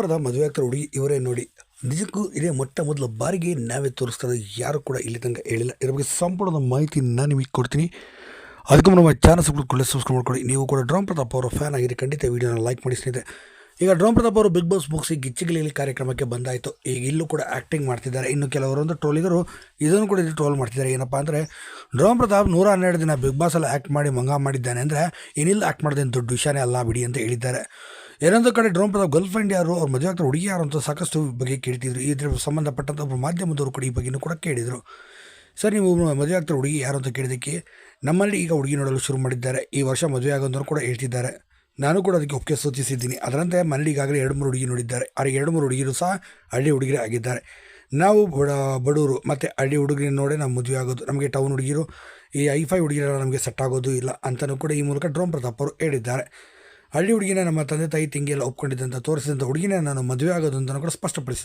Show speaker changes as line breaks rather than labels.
ಪ್ರತಾಪ್ ಮದುವೆ ಆಗ್ತಾರೆ ಹುಡುಗಿ ಇವರೇ ನೋಡಿ. ನಿಜಕ್ಕೂ ಇದೇ ಮೊಟ್ಟ ಮೊದಲ ಬಾರಿಗೆ ನಾವೇ ತೋರಿಸ್ತಾ ಯಾರು ಕೂಡ ಇಲ್ಲಿ ತನಕ ಹೇಳಿಲ್ಲ. ಇದ್ರ ಬಗ್ಗೆ ಸಂಪೂರ್ಣ ಮಾಹಿತಿ ನಾನು ನಿಮಗೆ ಕೊಡ್ತೀನಿ. ಅದಕ್ಕೆ ನಮ್ಮ ಚಾನಲ್ ಸಬ್ಸ್ಕ್ರೈಬ್ ಸಬ್ಸ್ಕ್ರೈಬ್ ಮಾಡ್ಕೊಳ್ಳಿ. ನೀವು ಕೂಡ ಡ್ರೋಮ್ ಪ್ರತಾಪ್ ಅವರ ಫ್ಯಾನ್ ಆಗಿರಿ, ಖಂಡಿತ ವೀಡಿಯೋನ ಲೈಕ್ ಮಾಡಿ ಸ್ನೇಹಿತರೆ. ಈಗ ಡ್ರೋಮ್ ಪ್ರತಾಪ್ ಅವರು ಬಿಗ್ ಬಾಸ್ ಮುಗಿಸಿ ಗಿಚ್ಚಿಗಿಲಿ ಕಾರ್ಯಕ್ರಮಕ್ಕೆ ಬಂದಾಯಿತು. ಈಗ ಇಲ್ಲೂ ಕೂಡ ಆ್ಯಕ್ಟಿಂಗ್ ಮಾಡ್ತಿದ್ದಾರೆ. ಇನ್ನು ಕೆಲವರೊಂದು ಟ್ರೋಲಿಗರು ಇದನ್ನು ಕೂಡ ಟ್ರೋಲ್ ಮಾಡ್ತಿದ್ದಾರೆ. ಏನಪ್ಪ ಅಂದರೆ ಡ್ರೋಮ್ ಪ್ರತಾಪ್ ನೂರ ಹನ್ನೆರಡು ದಿನ ಬಿಗ್ ಬಾಸಲ್ಲಿ ಆ್ಯಕ್ಟ್ ಮಾಡಿ, ಮಂಗ ಮಾಡಿದ್ದಾನೆ ಅಂದರೆ, ಏನಿಲ್ಲ ಆ್ಯಕ್ಟ್ ಮಾಡಿದ್ದೇನು ದೊಡ್ಡ ವಿಷಯನೇ ಅಲ್ಲ ಬಿಡಿ ಅಂತ ಹೇಳಿದ್ದಾರೆ. ಏನೊಂದು ಕಡೆ ಡ್ರೋನ್ ಪ್ರತಾಪ್ ಗರ್ಲ್ ಫ್ರೆಂಡ್ ಯಾರು, ಅವ್ರ ಮದುವೆ ಆಗ್ತಾರೆ ಹುಡುಗಿ ಯಾರು ಅಂತ ಸಾಕಷ್ಟು ಬಗ್ಗೆ ಕೇಳ್ತಿದ್ರು. ಇದ್ರ ಸಂಬಂಧಪಟ್ಟಂಥ ಒಬ್ಬ ಮಾಧ್ಯಮದವರು ಕೂಡ ಈ ಬಗ್ಗೆನೂ ಕೂಡ ಕೇಳಿದರು. ಸರ್, ನೀವು ಮದುವೆ ಆಗ್ತಾರೆ ಹುಡುಗಿ ಯಾರು ಅಂತ ಕೇಳಿದ್ದಕ್ಕೆ ನಮ್ಮಲ್ಲಿ ಈಗ ಹುಡುಗಿ ನೋಡಲು ಶುರು ಮಾಡಿದ್ದಾರೆ. ಈ ವರ್ಷ ಮದುವೆ ಆಗೋದವ್ರು ಕೂಡ ಹೇಳ್ತಿದ್ದಾರೆ. ನಾನು ಕೂಡ ಅದಕ್ಕೆ ಒಪ್ಪಿಗೆ ಸೂಚಿಸಿದ್ದೀನಿ. ಅದರಂತೆ ಮನೇಲಿ ಈಗಾಗಲೇ ಎರಡು ಮೂರು ಹುಡುಗಿ ನೋಡಿದ್ದಾರೆ. ಆ ಎರಡು ಮೂರು ಹುಡುಗಿರು ಸಹ ಹಳ್ಳಿ ಹುಡುಗಿರೇ ಆಗಿದ್ದಾರೆ. ನಾವು ಬಡ ಬಡವರು ಮತ್ತು ಹಳ್ಳಿ ಹುಡುಗಿನ ನೋಡೇ ನಾವು ಮದುವೆ ಆಗೋದು, ನಮಗೆ ಟೌನ್ ಹುಡುಗಿರು ಈ ಐಫೈ ಹುಡುಗಿರೆಲ್ಲ ನಮಗೆ ಸೆಟ್ ಆಗೋದು ಇಲ್ಲ ಅಂತಲೂ ಕೂಡ ಈ ಮೂಲಕ ಡ್ರೋನ್ ಪ್ರತಾಪ್ ಅವರು ಹೇಳಿದ್ದಾರೆ. ಹಳ್ಳಿ ಹುಡುಗಿನ ನಮ್ಮ ತಂದೆ ತಾಯಿ ತಂಗಿ ಎಲ್ಲ ಒಪ್ಕೊಂಡಿದ್ದಂತ ತೋರಿಸಿದಂಥ ಹುಡುಗಿನ ನಾನು ಮದುವೆ ಆಗೋದು ಅಂತ ಕೂಡ ಸ್ಪಷ್ಟಪಡಿಸಿದ್ದಾರೆ